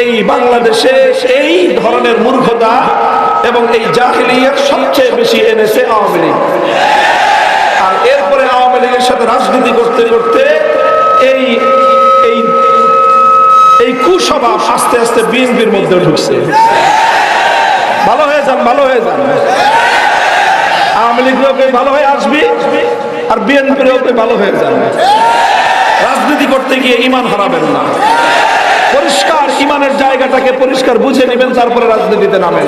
এই বাংলাদেশে এই ধরনের মূর্খতা এবং এই জাহিলিয়াত সবচেয়ে বেশি এনেছে আওয়ামী লীগ। আর এরপরে আওয়ামী লীগের সাথে রাজনীতি করতে করতে এই এই এই কুস্বভাব আস্তে আস্তে বিএনপির মধ্যে ঢুকছে। ভালো হয়ে যান, ভালো হয়ে যান। আওয়ামী লীগের ভালো হয়ে আসবি আর বিএনপির ভালো হয়ে যান রাজনীতি করতে গিয়ে ইমান হারাবেন না। ইমানের জায়গাটাকে পরিষ্কার বুঝে নেবেন, তারপরে রাজনীতিতে নামেন।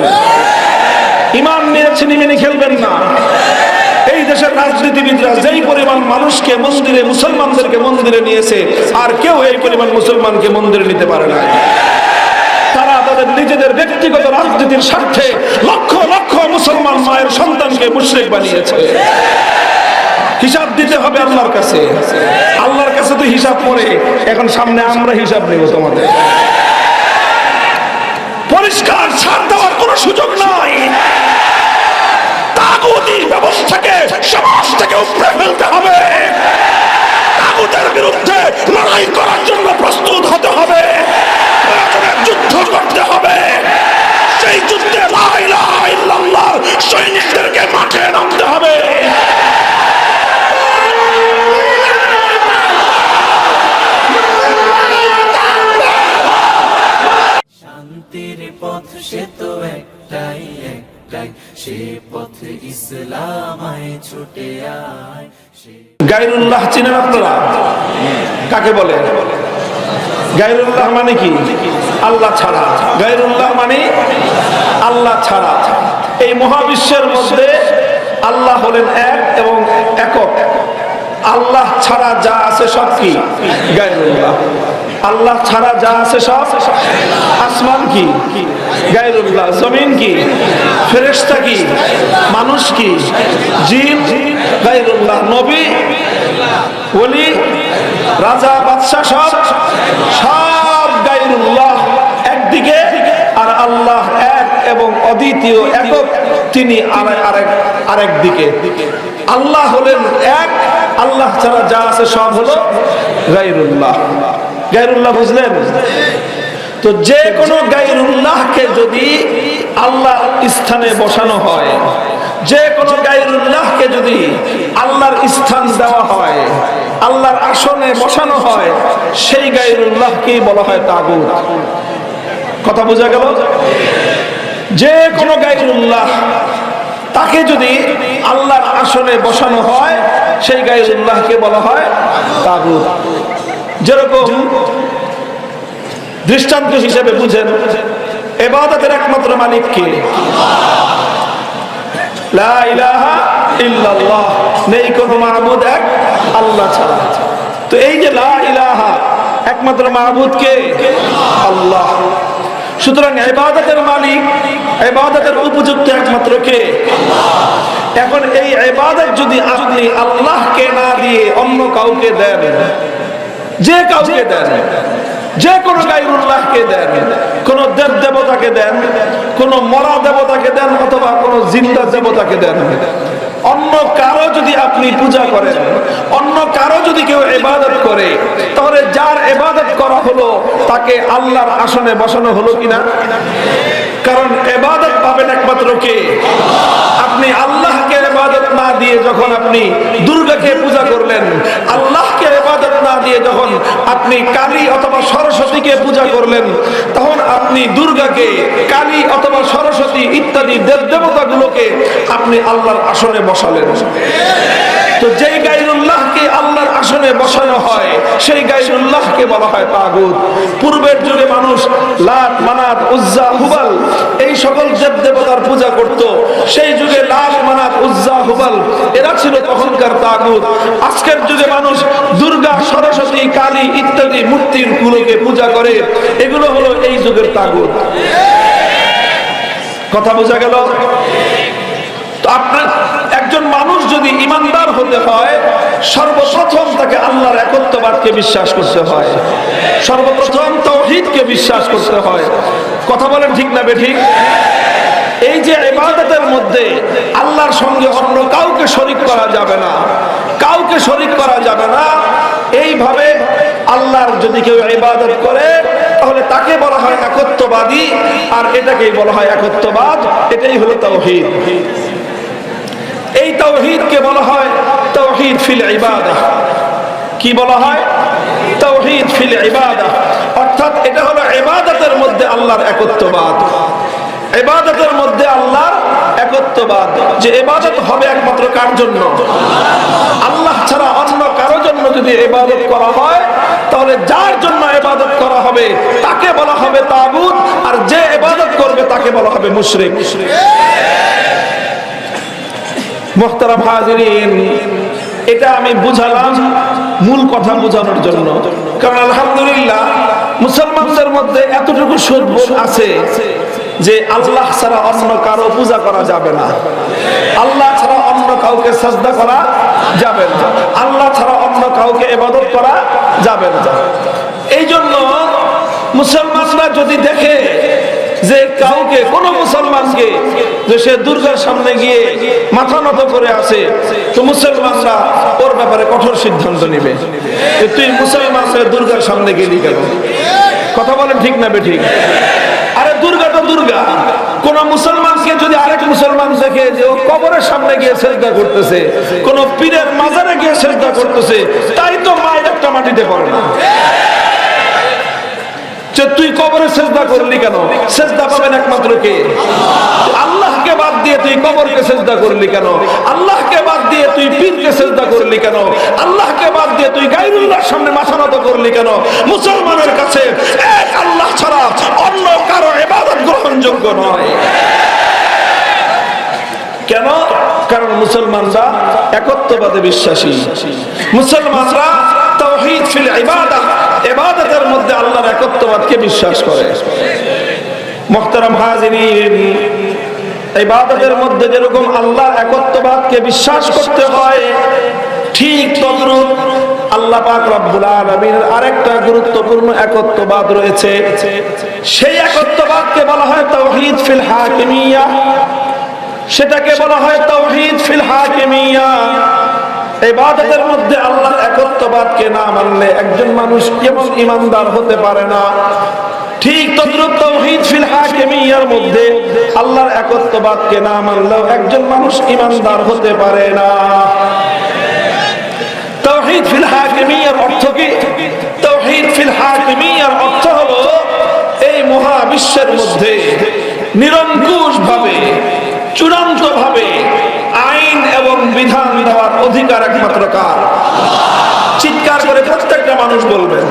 ইমান নিয়ে ছিনিমিনি খেলবেন না। এই দেশের রাজনীতিবিদরা যেই পরিমাণ মানুষকে মন্দিরে, মুসলমানদেরকে মন্দিরে নিয়েছে, আর কেউ এই পরিমাণ মুসলমানকে মন্দিরে নিতে পারে না। তারা তাদের নিজেদের ব্যক্তিগত রাজনীতির স্বার্থে লক্ষ লক্ষ মুসলমান মায়ের সন্তানকে মুশরিক বানিয়েছে। হিসাব দিতে হবে আল্লাহর কাছে। আল্লাহর কাছে তো হিসাব পড়ে। এখন সামনে আমরা হিসাব নেব তোমাদের। পরিষ্কার ছাড় দেওয়ার কোনো সুযোগ নাই। ব্যবস্থাকে সমাজ থেকে উপড়ে ফেলতে হবে। তাগুতের বিরুদ্ধে লড়াই করার জন্য প্রস্তুত হতে হবে। যুদ্ধ করতে হবে। সেই যুদ্ধে সৈনিকদেরকে মাঠে নামতে হবে। সে তো একটাই একটাই। সে ইসলামায় ছুটে আয়। সে গাইরুল্লাহ চিনেন আপনারা? কাকে বলে? গাইরুল্লাহ মানে কি? আল্লাহ ছাড়া। গাইরুল্লাহ মানে আল্লাহ ছাড়া। এই মহাবিশ্বের মধ্যে আল্লাহ হলেন এক এবং একক। আল্লাহ ছাড়া যা আছে সব কি? আল্লাহ ছাড়া যা আছে সব? আসমান কি? গাইরুল্লাহ জমিন কি? ফেরেশতা কি? মানুষ কি? জিন? গাইরুল্লাহ নবী? ওলি? রাজা, বাদশাহ সব? সব গাইরুল্লাহ একদিকে আর আল্লাহ এক এবং অদ্বিতীয় একক, তিনি আরে- আরেক আরেক দিকে। আল্লাহ হলেন এক আল্লাহ ছাড়া যা আছে সব হলো গাইরুল্লাহ গাইরুল্লাহ বুঝলেন? তো যে কোনো গাইরুল্লাহকে যদি আল্লাহ স্থানে বসানো হয়, যে কোনো গাইরুল্লাহকে যদি আল্লাহর স্থান দেওয়া হয়, আল্লাহর আসনে বসানো হয়, সেই গাইরুল্লাহকেই বলা হয় তাগুত। কথা বোঝা গেল? যে কোনো গাইরুল্লাহ তাকে যদি আল্লাহর আসনে বসানো হয় সেই গাইরুল্লাহকে বলা হয় তাগুত। যেরকম দৃষ্টান্ত হিসেবে বুঝেন, এবাদতের একমাত্র মালিক কে? মাহবুদ এক আল্লাহ ছাড়া। তো এই যে লা ইলাহা একমাত্র মাহবুদ কে? আল্লাহ। সুতরাং এবাদতের মালিক এবাদতের উপযুক্ত একমাত্র কে? এখন এই এবাদত যদি আপনি আল্লাহকে না দিয়ে অন্য কাউকে দেন, যে কাউকে দেন, যে কোনো গাইরুল্লাহকে দেন, কোন দেব দেবতাকে দেন, কোন মরা দেবতাকে দেন অথবা কোন জিন্দা দেবতাকে দেন অন্য কারও যদি আপনি পূজা করেন, অন্য কারও যদি কেউ এবাদত করে, তাহলে যার এবাদত করা হলো, তাকে আল্লাহর আসনে বসানো হলো কিনা? কারণ এবাদত পাবেন একমাত্র কে? আপনি আল্লাহকে এবাদত না দিয়ে যখন আপনি দুর্গাকে পূজা করলেন আল্লাহকে আপনি কালী অথবা সরস্বতীকে পূজা করলেন, তখন আপনি দুর্গাকে, কালী অথবা সরস্বতী ইত্যাদি দেব দেবতাগুলোকে আপনি আল্লাহর আসনে বসালেন। তো যেই গাইরুল্লাহকে আল্লাহর আসনে বসানো হয়, সেই গাইরুল্লাহকে বলা হয় তাগুত। পূর্বের যুগে মানুষ লাত মানাত, উজ্জা, হুবাল, এই সকল দেব দেবতার পূজা করত। সেই যুগে লাত মানাত, উজ্জা, হুবাল, এরা ছিল তখনকার তাগুত। আজকের যুগে মানুষ দুর্গা, সরস্বতী, কালী ইত্যাদি মূর্তির গুলোকে পূজা করে। এগুলো হলো এই যুগের তাগুত। কথা বোঝা গেল? তো আপনার একজন মানুষ যদি ইমানদার হতে হয়, সর্বপ্রথম তাকে আল্লাহর একত্ববাদকে বিশ্বাস করতে হয়। সর্বপ্রথম তৌহিদকে বিশ্বাস করতে হয়। কথা বলেন ঠিক না বেঠিক? এই যে ইবাদতের মধ্যে আল্লাহর সঙ্গে অন্য কাউকে শরিক করা যাবে না, কাউকে শরিক করা যাবে না, এইভাবে আল্লাহর যদি কেউ ইবাদত করে, তাহলে তাকে বলা হয় একত্ববাদী, আর এটাকেই বলা হয় একত্ববাদ, এটাই হলো তাওহীদ এই তাওহীদকে বলা হয় তাওহীদ ফিল ইবাদাহ কি বলা হয়? তাওহীদ ফিল ইবাদাহ অর্থাৎ এটা হলো ইবাদতের মধ্যে আল্লাহর একত্ববাদ। ইবাদতের মধ্যে আল্লাহর একত্ববাদ। যে ইবাদত হবে একমাত্র কার জন্য? আল্লাহ ছাড়া অন্য কারও জন্য যদি ইবাদত করা হয়, তাহলে যার জন্য ইবাদত করা হবে, তাকে বলা হবে তাগুত, আর যে ইবাদত করবে তাকে বলা হবে মুশরিক। মোহতারাম হাজিরিন, এটা আমি বুঝালাম মূল কথা বোঝানোর জন্য। কারণ আলহামদুলিল্লাহ মুসলমানদের মধ্যে এতটুকু সদ্বোধ আছে যে আল্লাহ ছাড়া অন্য কারও পূজা করা যাবে না। আল্লাহ ছাড়া অন্য কাউকে সাজদা করা যাবে না। আল্লাহ ছাড়া অন্য কাউকে এবাদত করা যাবে না। এই জন্য মুসলমানরা যদি দেখে যে কাউকে, কোন মুসলমানকে যে সে দুর্গার সামনে গিয়ে মাথা নত করে আছে, তো মুসলমানরা ওর ব্যাপারে কঠোর সিদ্ধান্ত নেবে। তুই মুসলমান দুর্গার সামনে গেলি কেন? কথা বলেন ঠিক না বে ঠিক? আরে দুর্গা তো দুর্গা। কোন মুসলমানকে যদি আরেক মুসলমান দেখে যে ও কবরের সামনে গিয়ে সেজদা করতেছে, কোন পীরের মাজারে গিয়ে সেজদা করতেছে, তাই তো মায়ের একটা মাটিতে পড়ে না। যে তুই কবরে সেজদা করলি কেন? সেজদা পাবেন একমাত্র কে? আল্লাহকে বাদ দিয়ে তুই কবরকে সেজদা করলি কেন? আল্লাহকে বাদ দিয়ে তুই পীরকে সেজদা করলি কেন? আল্লাহকে বাদ দিয়ে তুই গাইরুল্লাহর সামনে মাথা নত করলি কেন? মুসলমানের কাছে এক আল্লাহ ছাড়া অন্য কারও ইবাদত গ্রহণযোগ্য নয়। কেন? কারণ মুসলমানরা একত্ববাদে বিশ্বাসী। মুসলমানরা তাওহীদ ফিল ইবাদা ইবাদতের মধ্যে আল্লাহর একত্ববাদকে বিশ্বাস করে। মুহতারাম হাজিরিন, ইবাদতের মধ্যে যেরকম আল্লাহর একত্ববাদকে বিশ্বাস করতে হয়, ঠিক তদ্রূপ আল্লাহ পাক রব্বুল আলামিনের আরেকটা গুরুত্বপূর্ণ একত্ববাদ রয়েছে। সেই একত্ববাদকে বলা হয় তাওহীদ ফিল হাকিমিয়া। সেটাকে বলা হয় তাওহীদ ফিল হাকিমিয়া। ইবাদতের মধ্যে আল্লাহর একত্ববাদকে না মানলে একজন মানুষ কেমন ইমানদার হতে পারে না। ঠিক মধ্যে আল্লাহর না মানলেও একজন মানুষ ইমানদার হতে পারে না। এই মহাবিশ্বের মধ্যে নিরঙ্কুশ ভাবে চূড়ান্ত ভাবে বিধান দেওয়ার অধিকার একমাত্র কার? চিৎকার করে প্রত্যেকটা মানুষ বলবেন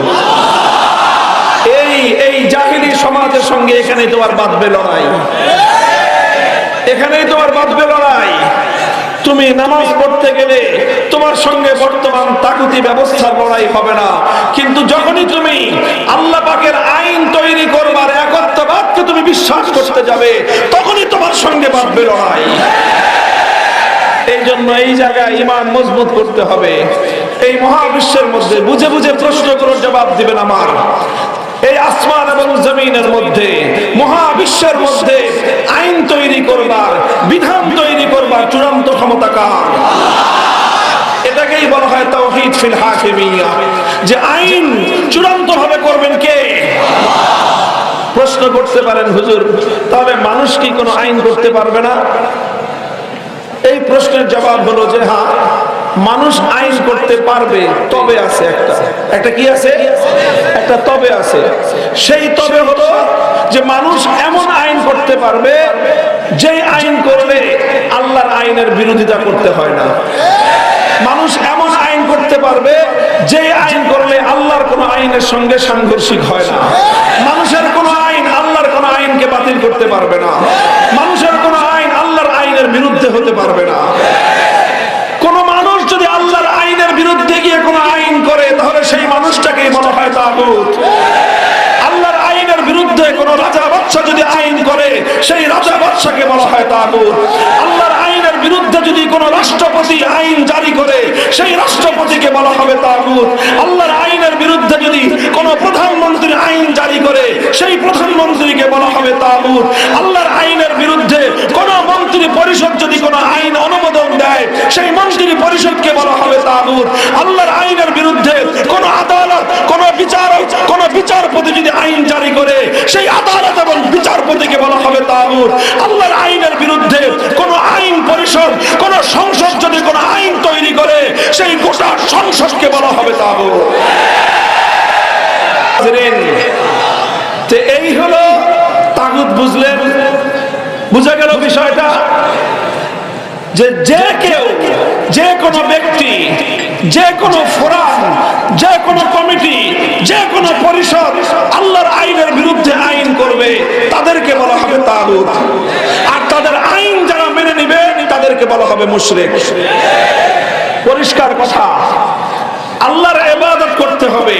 এই এই জাহিলি সমাজের সঙ্গে এখানে তোমার বাঁধবে লড়াই। এখানেই তোমার বাঁধবে লড়াই। তুমি নামাজ পড়তে গেলে তোমার সঙ্গে বর্তমান তাকুতি ব্যবস্থার লড়াই হবে না। কিন্তু যখনই তুমি আল্লাহ পাকের আইন তৈরি করবার একত্ববাদকে তুমি বিশ্বাস করতে যাবে, তখনই তোমার সঙ্গে বাঁধবে লড়াই। এই জন্য এই জায়গায় ইমান মজবুত করতে হবে। এই মহাবিশ্বের মধ্যে বুঝে বুঝে প্রশ্ন প্রশ্নগুলোর জবাব দিবেন আমার। এই আসমান এবং জমিনের মধ্যে, মহাবিশ্বের মধ্যে আইন তৈরি করবার, বিধান তৈরি করবার চূড়ান্ত ক্ষমতা কার? এটাকেই বলা হয় তাওহীদ ফিল হাকিমিয়া। যে আইন চূড়ান্ত ভাবে করবেন কে? প্রশ্ন করতে পারেন হুজুর, তাহলে মানুষ কি কোনো আইন করতে পারবে না? এই প্রশ্নের জবাব হলো যে হ্যাঁ মানুষ আইন করতে পারবে, তবে আছে একটা। একটা কি আছে? একটা তবে আছে। সেই তবে হলো যে মানুষ এমন আইন করতে পারবে যে আইন করলে আল্লাহর আইনের বিরোধিতা করতে হয় না। মানুষ এমন আইন করতে পারবে যে আইন করলে আল্লাহর কোন আইনের সঙ্গে সাংঘর্ষিক হয় না। মানুষের কোন আইন আল্লাহর কোন আইনকে বাতিল করতে পারবে না মানুষের কোন আইন আল্লাহর আইনের বিরুদ্ধে হতে পারবে না কোন মানুষ যদি আল্লাহর আইনের বিরুদ্ধে গিয়ে কোন আইন করে তাহলে সেই মানুষটাকেই মনে হয় তাগুত আল্লাহর আইনের বিরুদ্ধে কোন রাজা বাদশা যদি আইন করে সেই রাজা বাদশাকে বলা হয় তাগুত। আল্লাহর আইনের বিরুদ্ধে যদি কোন রাষ্ট্রপতি আইন জারি করে, সেই রাষ্ট্রপতিকে বলা হবে তাগুত। আল্লাহর আইনের বিরুদ্ধে যদি কোন প্রধানমন্ত্রী আইন জারি করে, সেই প্রধানমন্ত্রীকে বলা হবে তাগুত। আল্লাহর আইনের বিরুদ্ধে কোন মন্ত্রী পরিষদ যদি কোন আইন অনুমোদন দেয়, সেই মন্ত্রী পরিষদকে বলা হবে তাগুত। আল্লাহর আইনের বিরুদ্ধে কোন আদালত, কোন বিচারক, কোন বিচারপতি যদি আইন জারি করে, সেই আদালত এবং বিচারপতিকে বলা হবে তাগুত। আল্লাহর আইনের বিরুদ্ধে কোন আইন পরিষদ, কোন সংসদ যদি কোন আইন তৈরি করে, সেই গোটা সংসদকে বলা হবে তাগুত। এই হলো তাগুত বুঝলেন? বুঝা গেল বিষয়টা? যে যে কেউ, যে কোনো ব্যক্তি যে কোনো ফোরাম যে কোনো কমিটি যে কোনো পরিষদ আল্লাহর আইনের বিরুদ্ধে আইন করবে, তাদেরকে বলা হবে তাগুত। আর তাদের আইন যারা মেনে নিবে, তাদেরকে বলা হবে মুশরিক। পরিষ্কার কথা, আল্লাহর এবাদত করতে হবে।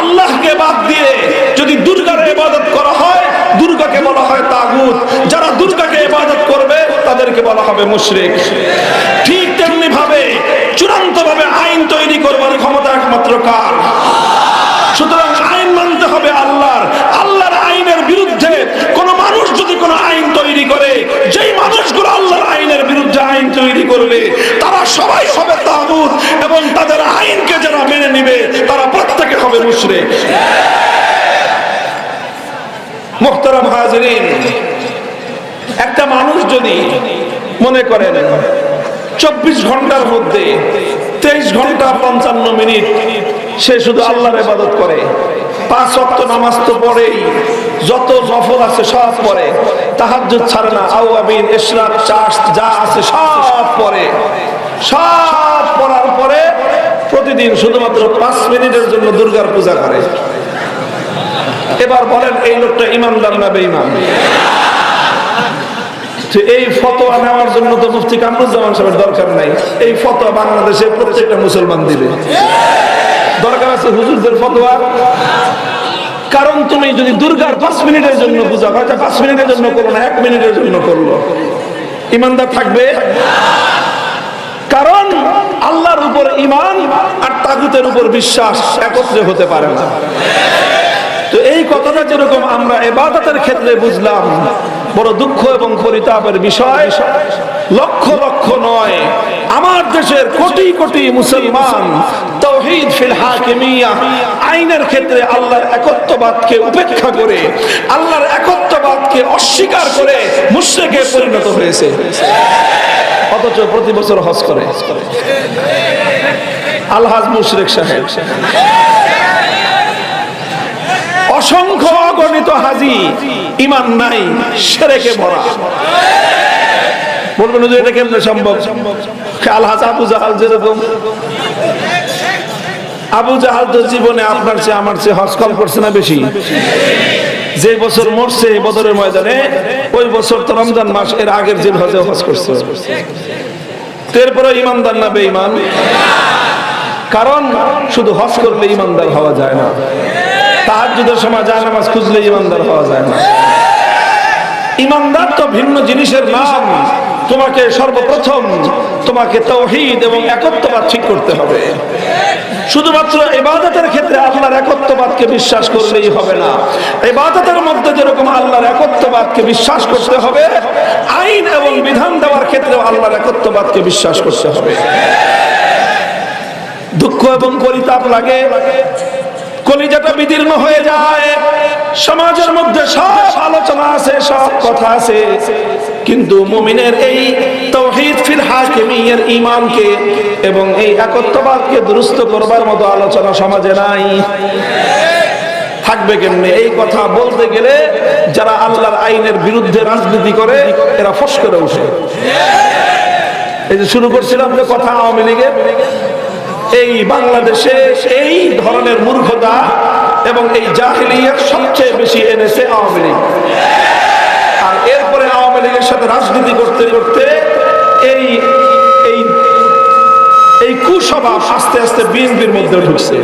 আল্লাহকে বাদ দিয়ে যদি দুর্গার ইবাদত করা হয় দুর্গাকে বলা হয় তাগুত। যারা দুর্গাকে ইবাদত করবে, তাদেরকে বলা হবে মুশরিক। ঠিক তেমনি ভাবে চূড়ান্ত ভাবে আইন তৈরি করবার ক্ষমতা একমাত্র কার? সুতরাং আইন মানতে হবে আল্লাহর। আল্লাহর আইনের বিরুদ্ধে কোন মানুষ যদি কোনো আইন তৈরি করে, যেই মানুষগুলো আল্লাহর আইনের বিরুদ্ধে আইন তৈরি করবে, তারা সবাই হবে তাগুত এবং তাদের আইনকে যারা মেনে নিবে, তারা প্রত্যেকে হবে মুশরিক। মোহতারাম হাজরিন, একটা মানুষ যদি মনে করেন চব্বিশ ঘণ্টার মধ্যে তেইশ ঘণ্টা পঞ্চান্ন মিনিট সে শুধু আল্লাহর ইবাদত করে। পাঁচ অক্ত নামাজ তো পড়েই, যত জফর আছে সব পড়ে, তাহাজ্জুদ ছাড়ে না। আউয়াবিন ইশরাক, চাষ, যা আছে সব পড়ে। সব পড়ার পরে প্রতিদিন শুধুমাত্র পাঁচ মিনিটের জন্য দুর্গার পূজা করে। এবার বলেন, এই লোকটা ইমানদার না বেঈমান? এই ফতোয়া নেওয়ার জন্য তো মুফতি কামরুজ্জামান সাহেবের দরকার নাই। এই ফতোয়া বাংলাদেশে প্রত্যেকটা মুসলমান দিবে। দরকার আছে হুজুরদের ফতোয়া? কারণ তুমি যদি দুর্গার পাঁচ মিনিটের জন্য পূজা হয় তা পাঁচ মিনিটের জন্য করল না, এক মিনিটের জন্য করল। ইমানদার থাকবে? কারণ আল্লাহর উপর ইমান আর তাগুতের উপর বিশ্বাস একত্রে হতে পারে না। এই কথাটা যেরকম আমরা এবাদতের ক্ষেত্রে বুঝলাম, বড় দুঃখ এবং পরিতাপের বিষয়। লক্ষ লক্ষ নয়, আমার দেশের কোটি কোটি মুসলমান তৌহিদ ফিল হাকিমিয়া আইনের ক্ষেত্রে আল্লাহর একত্ববাদকে উপেক্ষা করে, আল্লাহর একত্ববাদকে অস্বীকার করে মুশরিকে পরিণত হয়েছে। অথচ প্রতি বছর হজ করে। আলহাজ মুশরিক সাহেব। অসংখ্য অগণিত হাজি, ইমান নাই, সেরেকে ভরা বলবেন যে এটা কেমনে সম্ভব? আলহাজ আবু জাহাল যেরকম। আবু জাহাল তো জীবনে আপনার চেয়ে আমার চেয়ে হজ কল করছে না বেশি? যে বছর মরছে বদরের ময়দানে, ওই বছর তো রমজান মাস, এর আগের দিন হজে হজ করছে। এরপরে ইমানদার না বেঈমান? কারণ শুধু হজ করলে ইমানদার হওয়া যায় না। তাহাজ্জুদের সময় যায় নামাজ খুঁজলে ইমানদার হওয়া যায় না। ইমানদার তো ভিন্ন জিনিসের নাম। তোমাকে সর্বপ্রথম তোমাকে তৌহিদ এবং একত্ববাদ ঠিক করতে হবে। শুধুমাত্র ইবাদতের ক্ষেত্রে আল্লাহর একত্ববাদকে বিশ্বাস করলেই হবে না। ইবাদতের মধ্যে যেরকম আল্লাহর একত্ববাদকে বিশ্বাস করতে হবে, আইন এবং বিধান দেওয়ার ক্ষেত্রেও আল্লাহর একত্ববাদকে বিশ্বাস করতে হবে। দুঃখ এবং পরিতাপ লাগে। কলিজাটা বিদীর্ণ হয়ে যায়। সমাজের মধ্যে সব আলোচনা আছে, সব কথা আছে। কিন্তু মুমিনের এই তৌহিদ ফিল হাকিমিয়ের ঈমানকে এবং এই একত্ববাদকে দুরুস্ত করবার মতো আলোচনা সমাজে নাই। থাকবে কেমনে? এই কথা বলতে গেলে যারা আল্লাহর আইনের বিরুদ্ধে রাজনীতি করে, এরা ফস করে উঠে। এই যে শুরু করছিলাম যে কথা আওয়ামী লীগের এই বাংলাদেশে এই ধরনের মূর্খতা এবং এই জাহিলিয়াত সবচেয়ে বেশি এনেছে আওয়ামী লীগ। আর এরপরে আওয়ামী লীগের সাথে রাজনীতি করতে করতে এই এই এই কুস্বভাব আস্তে আস্তে বিএনপির মধ্যে ঢুকছে।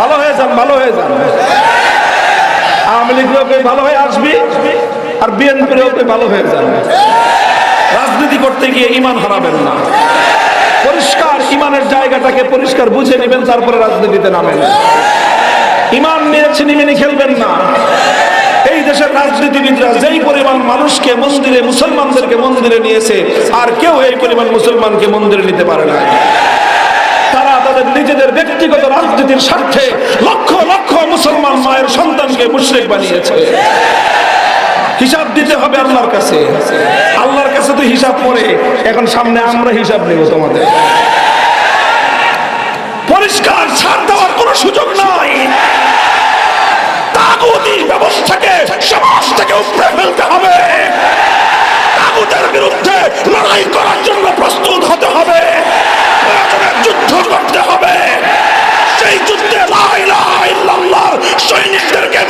ভালো হয়ে যান, ভালো হয়ে যান। আওয়ামী লীগেও ভালো হয়ে আসবি? আর বিএনপিরও ভালো হয়ে যান রাজনীতি করতে গিয়ে ইমান হারাবেন না। পরিষ্কার, ইমানের জায়গাটাকে পরিষ্কার বুঝে নেবেন, তারপরে রাজনীতিতে নামেন। ইমান নিয়ে ছিনিমিনি খেলবেন না। এই দেশের রাজনীতিবিদরা যেই পরিমাণ মানুষকে মন্দিরে, মুসলমানদেরকে মন্দিরে নিয়েছে, আর কেউ এই পরিমাণ মুসলমানকে মন্দিরে নিতে পারে না। তারা তাদের নিজেদের ব্যক্তিগত রাজনীতির স্বার্থে লক্ষ লক্ষ মুসলমান মায়ের সন্তানকে মুশরিক বানিয়েছে। হিসাব দিতে হবে আল্লাহর কাছে। আল্লাহর কাছে তো হিসাব পড়ে। এখন সামনে আমরা হিসাব নেব তোমাদের। পরিষ্কার ছাড় দেওয়ার কোনো সুযোগ নাই। তাগুতি ব্যবস্থাকে সমাজ থেকে উপড়ে ফেলতে হবে। তাগুতের বিরুদ্ধে লড়াই করার জন্য প্রস্তুত হতে হবে। যুদ্ধ করতে হবে। সেই যুদ্ধে লা ইলাহা ইল্লাল্লাহর সৈনিকদেরকে